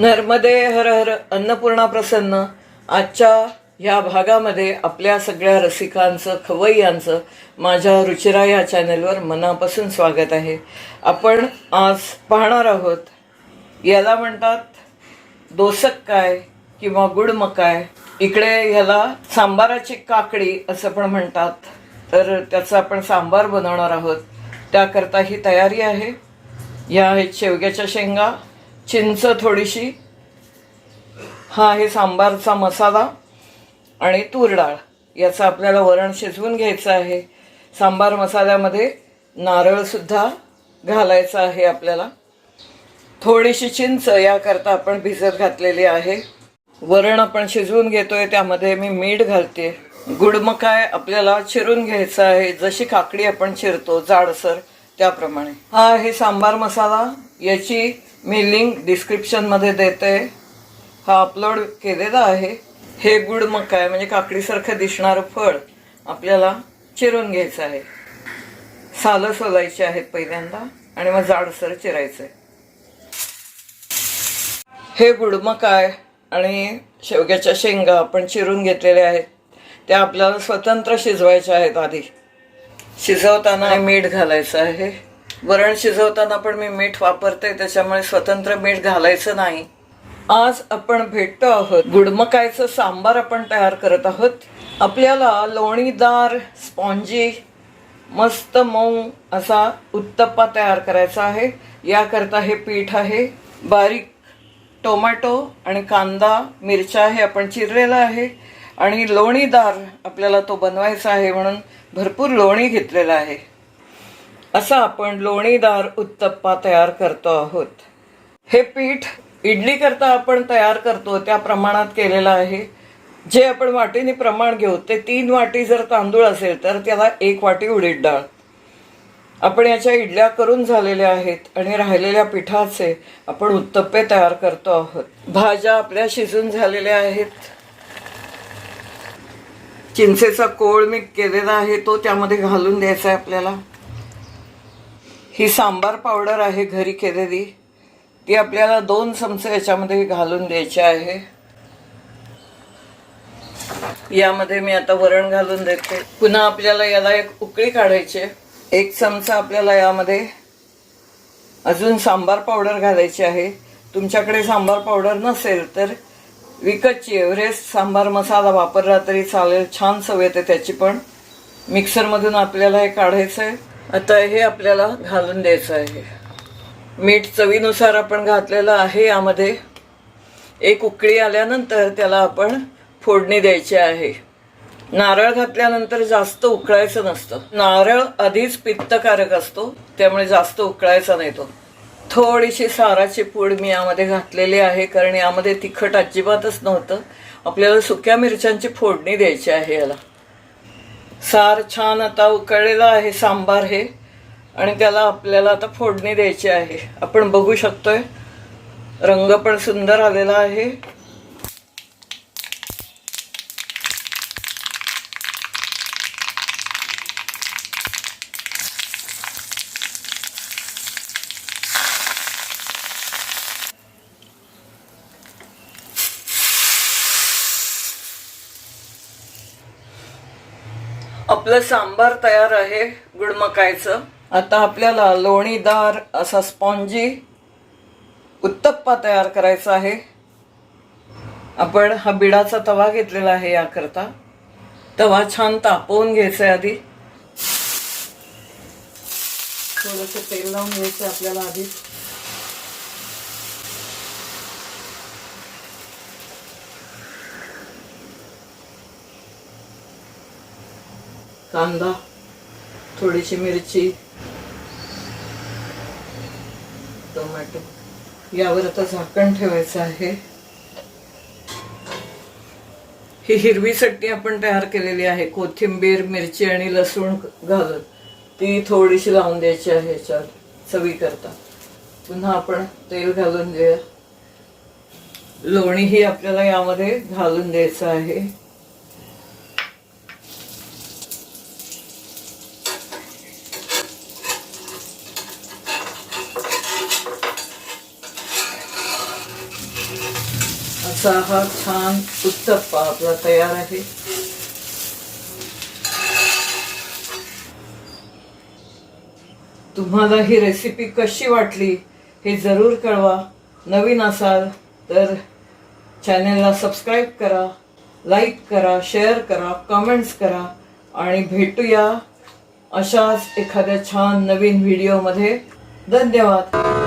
नर्मदे हर हर अन्नपूर्णा प्रसन्न. आजच्या ह्या भागामध्ये आपल्या सगळ्या रसिकांचं खवय्यांचं माझ्या रुचिरा या चॅनलवर मनापासून स्वागत आहे. आपण आज पाहणार आहोत याला म्हणतात दोसक काय किंवा गुड मकाय इकडे ह्याला सांबाराची काकडी असं पण म्हणतात. तर त्याचा आपण सांबार बनवणार आहोत. त्याकरता ही तयारी आहे. या आहेत शेवग्याच्या शेंगा चिंच थोडीशी. हा आहे सांबारचा मसाला आणि तूर डाळ. याचं आपल्याला वरण शिजवून घ्यायचं आहे. सांबार मसाल्यामध्ये नारळसुद्धा घालायचं आहे आपल्याला. थोडीशी चिंच याकरता आपण भिजत घातलेली आहे. वरण आपण शिजवून घेतोय त्यामध्ये मी मीठ घालते. गुडमकाय आपल्याला चिरून घ्यायचं आहे. जशी काकडी आपण चिरतो जाडसर त्याप्रमाणे. हा हे सांबार मसाला याची मी लिंक डिस्क्रिप्शनमध्ये देते. हा अपलोड केलेला आहे. हे गुड आहे म्हणजे काकडीसारखं दिसणारं फळ आपल्याला चिरून घ्यायचं आहे. सालं सोलायची आहेत पहिल्यांदा आणि मग जाडसर चिरायचं आहे हे गुडमक आहे आणि शेवग्याच्या शेंगा आपण चिरून घेतलेल्या आहेत. त्या आपल्याला स्वतंत्र शिजवायच्या आहेत आधी. शिजवताना मीठ घालायचं आहे. वरण शिजवताना पण मी मीठ वापरते त्याच्यामुळे स्वतंत्र मीठ घालायचं नाही. आज आपण भेटतो आहोत गुडमकायचं सांबार आपण तयार करत आहोत. आपल्याला लोणीदार स्पॉन्जी मस्त मऊ असा उत्तप्पा तयार करायचा आहे. याकरता हे पीठ आहे. बारीक टोमॅटो आणि कांदा मिरच्या हे आपण चिरलेला आहे. आणि लोणीदार आपल्याला तो बनवायचा आहे म्हणून भरपूर लोणी घेतलेला आहे. असा आपण लोणीदार उत्तप्पा तयार करतो आहोत. हे पीठ इडली करता आपण तयार करतो त्या प्रमाणात केलेलं आहे. जे आपण वाटीने प्रमाण घेऊ ते तीन वाटी जर तांदूळ असेल तर त्याला एक वाटी उडीद डाळ. आपण याच्या इडल्या करून झालेल्या आहेत आणि राहिलेल्या पिठाचे आपण उत्तप्पे तयार करतो आहोत. भाज्या आपल्या शिजून झालेल्या आहेत. चिंचेचा कोळ मी केलेला आहे तो त्यामध्ये घालून द्यायचा आहे आपल्याला. ही सांबार पावडर आहे घरी केलेली. ती आपल्याला दोन चमचे याच्यामध्ये घालून द्यायची आहे. यामध्ये मी आता वरण घालून देते. पुन्हा आपल्याला याला एक उकळी काढायची आहे. एक चमचा आपल्याला यामध्ये अजून सांबार पावडर घालायची आहे. तुमच्याकडे सांबार पावडर नसेल तर विकतची एव्हरेस्ट सांबार मसाला वापरला तरी चालेल छान चव येते त्याची पण. मिक्सरमधून आपल्याला हे काढायचं आहे आता हे आपल्याला घालून द्यायचं आहे. मीठ चवीनुसार आपण घातलेलं आहे यामध्ये. एक उकळी आल्यानंतर त्याला आपण फोडणी द्यायची आहे. नारळ घातल्यानंतर जास्त उकळायचं नसतं. नारळ आधीच पित्तकारक असतो त्यामुळे जास्त उकळायचा नाही तो. थोडीशी साराची पूड मी यामध्ये घातलेली आहे कारण यामध्ये तिखट अजिबातच नव्हतं. आपल्याला सुक्या मिरच्यांची फोडणी द्यायची आहे याला. सार छान आता उकळलेला आहे सांबार हे. आणि त्याला आपल्याला आता फोडणी द्यायची आहे. आपण बघू शकतोय रंग पण सुंदर आलेला आहे. आपलं सांबार तयार आहे गुडमकायचं. आता आपल्याला लोणीदार असा स्पॉन्जी उत्तप्पा तयार करायचा आहे. आपण हा बिडाचा तवा घेतलेला आहे याकरता. तवा छान तापवून घ्यायचा आहे आधी. थोडंसं तेल लावून घ्यायचं आपल्याला आधी. कांदा थोडीशी मिरची टोमॅटो. यावर आता झाकण ठेवायचं आहे. ही हिरवी चटणी आपण तयार केलेली आहे. कोथिंबीर मिरची आणि लसूण घालून. ती थोडीशी लावून द्यायची आहे ह्याच्यावर चवीकरता. पुन्हा आपण तेल घालून देऊया. लोणीही आपल्याला यामध्ये घालून द्यायचं आहे. असा हा छान उत्तप्पा आपला तयार आहे. तुम्हाला ही रेसिपी कशी वाटली हे जरूर कळवा. नवीन असाल तर चॅनेलला सबस्क्राईब करा लाईक करा शेअर करा कमेंट्स करा आणि भेटूया अशाच एखाद्या छान नवीन व्हिडिओमध्ये धन्यवाद.